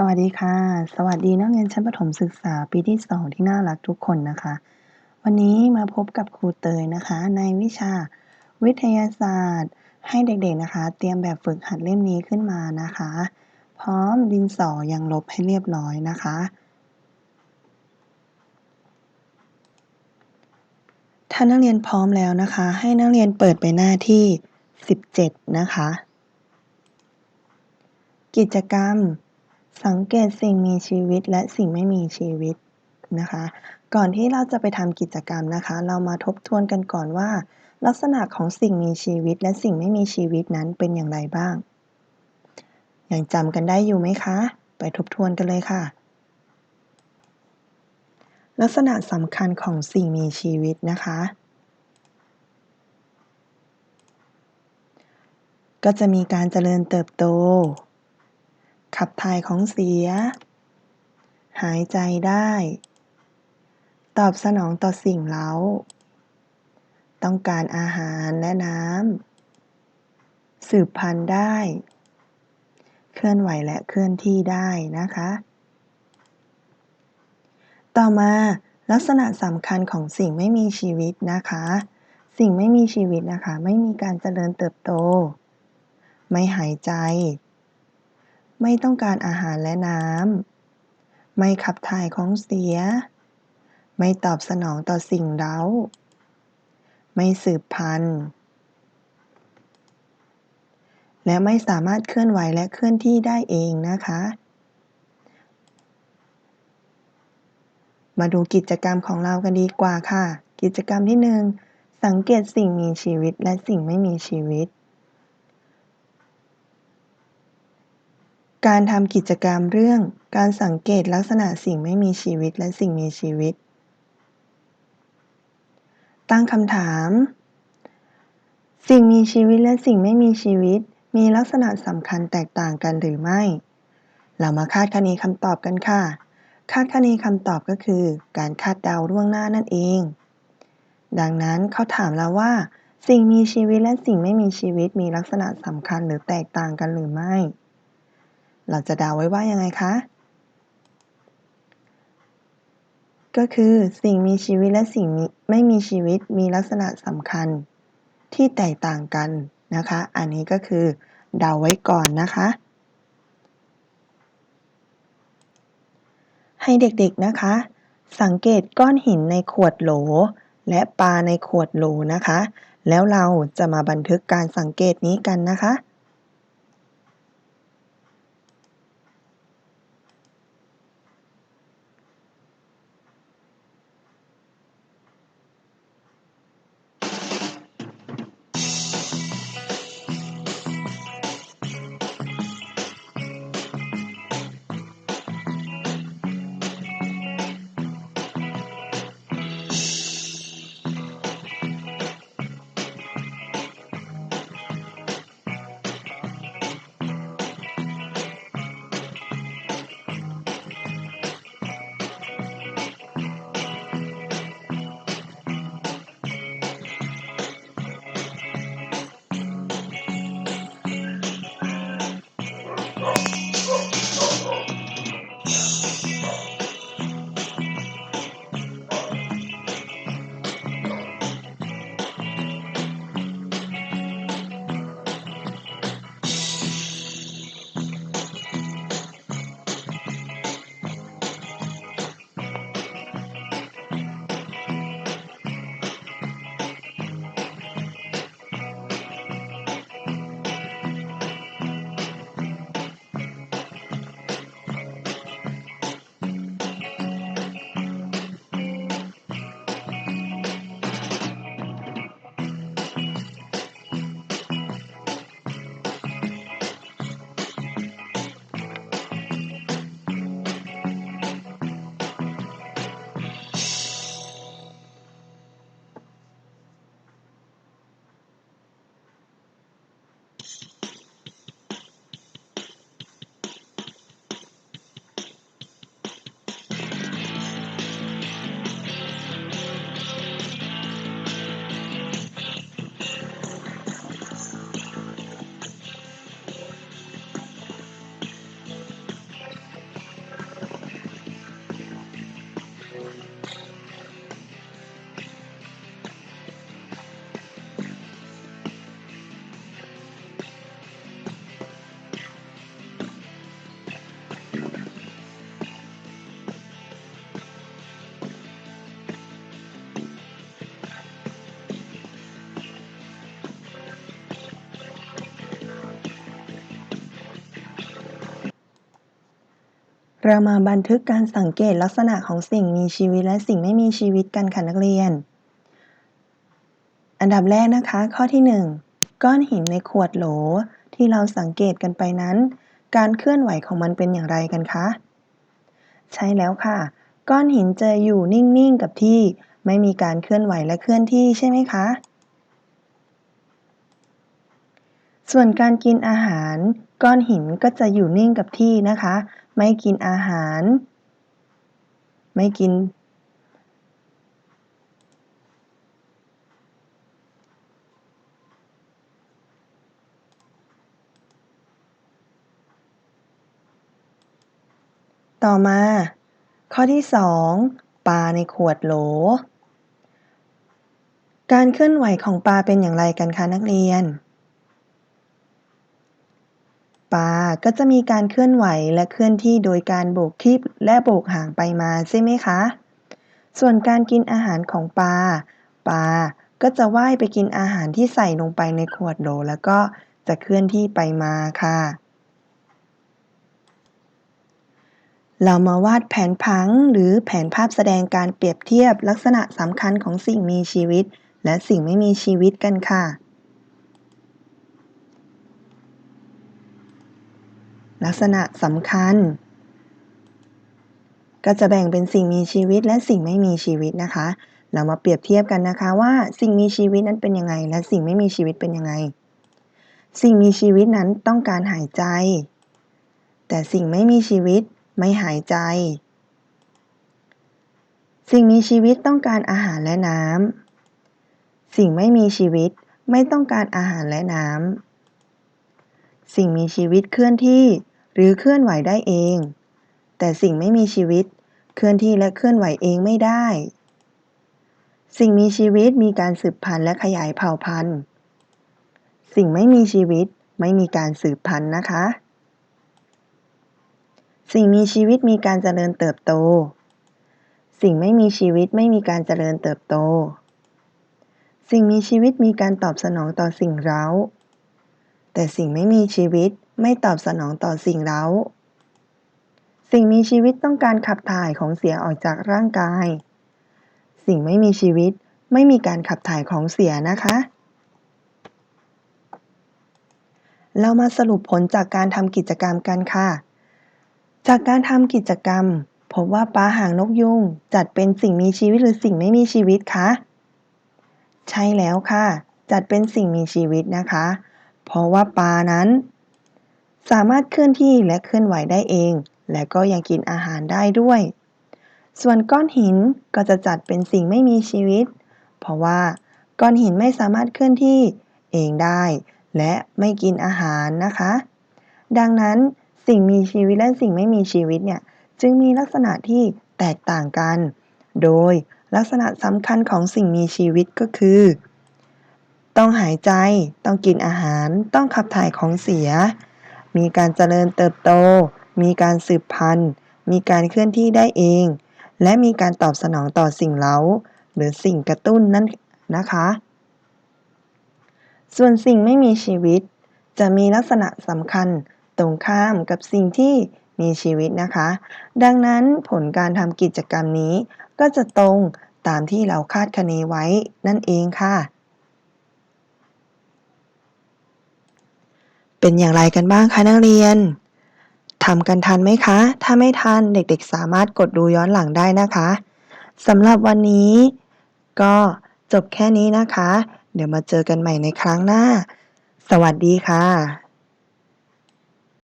สวัสดีค่ะ สวัสดีนักเรียนชั้นประถมศึกษาปีที่2ที่น่ารักทุกคนนะคะ วันนี้มาพบกับครูเตยนะคะ ในวิชาวิทยาศาสตร์ ให้เด็กๆนะคะ เตรียมแบบฝึกหัดเล่มนี้ขึ้นมานะคะ พร้อมดินสอยังลบให้เรียบร้อยนะคะ ถ้านักเรียนพร้อมแล้วนะคะ ให้นักเรียนเปิดไปหน้าที่ 17 นะคะ กิจกรรม สังเกตสิ่งมีชีวิตและสิ่งไม่มีชีวิตนะคะ ก่อนที่เราจะไปทำกิจกรรมนะคะ เรามาทบทวนกันก่อนว่า ลักษณะของสิ่งมีชีวิตและสิ่งไม่มีชีวิตนั้นเป็นอย่างไรบ้างยังจำกันได้อยู่ไหมคะ ไปทบทวนกันเลยค่ะ ลักษณะสำคัญของสิ่งมีชีวิตนะคะ ก็จะมีการเจริญเติบโต ขับถ่ายของเสีย หายใจได้ ตอบสนองต่อสิ่งเร้า ต้องการอาหารและน้ำ สืบพันธุ์ได้ เคลื่อนไหวและเคลื่อนที่ได้นะคะ ต่อมาลักษณะสำคัญของสิ่งไม่มีชีวิตนะคะ สิ่งไม่มีชีวิตนะคะ ไม่มีการเจริญเติบโต ไม่หายใจ ไม่ต้องการอาหารและน้ำ ไม่ขับถ่ายของเสีย ไม่ตอบสนองต่อสิ่งเร้า ไม่สืบพันธุ์ และไม่สามารถเคลื่อนไหวและเคลื่อนที่ได้เองนะคะ มาดูกิจกรรมของเรากันดีกว่าค่ะ กิจกรรมที่1สังเกตสิ่งมีชีวิตและสิ่งไม่มีชีวิต การทำกิจกรรมเรื่องการสังเกตลักษณะสิ่งไม่มีชีวิตและสิ่งมีชีวิต ตั้งคำถาม สิ่งมีชีวิตและสิ่งไม่มีชีวิต มีลักษณะสำคัญแตกต่างกันหรือไม่ เรามาคาดคะเนคำตอบกันค่ะ คาดคะเนคำตอบก็คือ การคาดเดาล่วงหน้านั่นเอง ดังนั้นเขาถามเราว่า สิ่งมีชีวิตและสิ่งไม่มีชีวิตมีลักษณะสำคัญหรือแตกต่างกันหรือไม่ เราจะเดาไว้ว่ายังไงคะ ก็คือสิ่งมีชีวิตและสิ่งไม่มีชีวิตมีลักษณะสำคัญที่แตกต่างกันนะคะ อันนี้ก็คือเดาไว้ก่อนนะคะ ให้เด็กๆนะคะ สังเกตก้อนหินในขวดโหล และปลาในขวดโหลนะคะ แล้วเราจะมาบันทึกการสังเกตนี้กันนะคะ เรามาบันทึกการสังเกตลักษณะของสิ่งมีชีวิตและสิ่งไม่มีชีวิตกันค่ะนักเรียน อันดับแรกนะคะ ข้อที่ 1 ก้อนหินในขวดโหล ที่เราสังเกตกันไปนั้น การเคลื่อนไหวของมันเป็นอย่างไรกันคะ ใช่แล้วค่ะ ก้อนหินจะอยู่นิ่งๆกับที่ ไม่มีการเคลื่อนไหวและเคลื่อนที่ใช่ไหมคะ ส่วนการกินอาหาร ก้อนหินก็จะอยู่นิ่งกับที่นะคะ ไม่กินอาหาร ไม่กิน ต่อมา ข้อที่ 2 ปลาในขวดโหล การเคลื่อนไหวของปลาเป็นอย่างไรกันคะนักเรียน ปลาก็จะมีการเคลื่อนไหวและเคลื่อนที่โดยการโบกครีบและโบกหางไปมาใช่ไหมคะ ส่วนการกินอาหารของปลา ปลาก็จะว่ายไปกินอาหารที่ใส่ลงไปในขวดโหลแล้วก็จะเคลื่อนที่ไปมาค่ะ เรามาวาดแผนผังหรือแผนภาพแสดงการเปรียบเทียบลักษณะสำคัญของสิ่งมีชีวิต และสิ่งไม่มีชีวิตกันค่ะ ลักษณะสำคัญ ก็จะแบ่งเป็นสิ่งมีชีวิตและสิ่งไม่มีชีวิตนะคะ เรามาเปรียบเทียบกันนะคะว่าสิ่งมีชีวิตนั้นเป็นยังไง และสิ่งไม่มีชีวิตเป็นยังไง สิ่งมีชีวิตนั้นต้องการหายใจ แต่สิ่งไม่มีชีวิตไม่หายใจ สิ่งมีชีวิตต้องการอาหารและน้ำสิ่งไม่มีชีวิตไม่ต้องการอาหารและน้ำสิ่งมีชีวิตเคลื่อนที่ หรือเคลื่อนไหวได้เอง แต่สิ่งไม่มีชีวิต เคลื่อนที่และเคลื่อนไหวเองไม่ได้ สิ่งมีชีวิตมีการสืบพันธุ์และขยายเผ่าพันธุ์ สิ่งไม่มีชีวิตไม่มีการสืบพันธุ์นะคะ สิ่งมีชีวิตมีการเจริญเติบโต สิ่งไม่มีชีวิตไม่มีการเจริญเติบโต สิ่งมีชีวิตมีการตอบสนองต่อสิ่งเร้า แต่สิ่งไม่มีชีวิต ไม่ตอบสนองต่อสิ่งเร้า สิ่งมีชีวิตต้องการขับถ่ายของเสียออกจากร่างกาย สิ่งไม่มีชีวิตไม่มีการขับถ่ายของเสียนะคะ เรามาสรุปผลจากการทำกิจกรรมกันค่ะ จากการทำกิจกรรม พบว่าปลาหางนกยุงจัดเป็นสิ่งมีชีวิตหรือสิ่งไม่มีชีวิตคะใช่แล้วค่ะ จัดเป็นสิ่งมีชีวิตนะคะ เพราะว่าปลานั้น สามารถเคลื่อนที่และเคลื่อนไหวได้เอง และก็ยังกินอาหารได้ด้วย ส่วนก้อนหินก็จะจัดเป็นสิ่งไม่มีชีวิต เพราะว่าก้อนหินไม่สามารถเคลื่อนที่เองได้ และไม่กินอาหารนะคะ ดังนั้นสิ่งมีชีวิตและสิ่งไม่มีชีวิตเนี่ยจึงมีลักษณะที่แตกต่างกัน โดยลักษณะสำคัญของสิ่งมีชีวิตก็คือ ต้องหายใจ ต้องกินอาหาร ต้องขับถ่ายของเสีย มีการเจริญเติบโต มีการสืบพันธุ์ มีการเคลื่อนที่ได้เอง และมีการตอบสนองต่อสิ่งเล้า หรือสิ่งกระตุ้นนั่นนะคะ ส่วนสิ่งไม่มีชีวิต จะมีลักษณะสำคัญตรงข้ามกับสิ่งที่มีชีวิตนะคะ ดังนั้นผลการทำกิจกรรมนี้ก็จะตรงตามที่เราคาดคะเนไว้นั่นเองค่ะ เป็นอย่างไรกันบ้างคะนักเรียนทำกันทันไหมคะ ถ้าไม่ทันเด็กๆ สามารถกดดูย้อนหลังได้นะคะสำหรับวันนี้ ก็จบแค่นี้นะคะ เดี๋ยวมาเจอกันใหม่ในครั้งหน้า สวัสดีค่ะ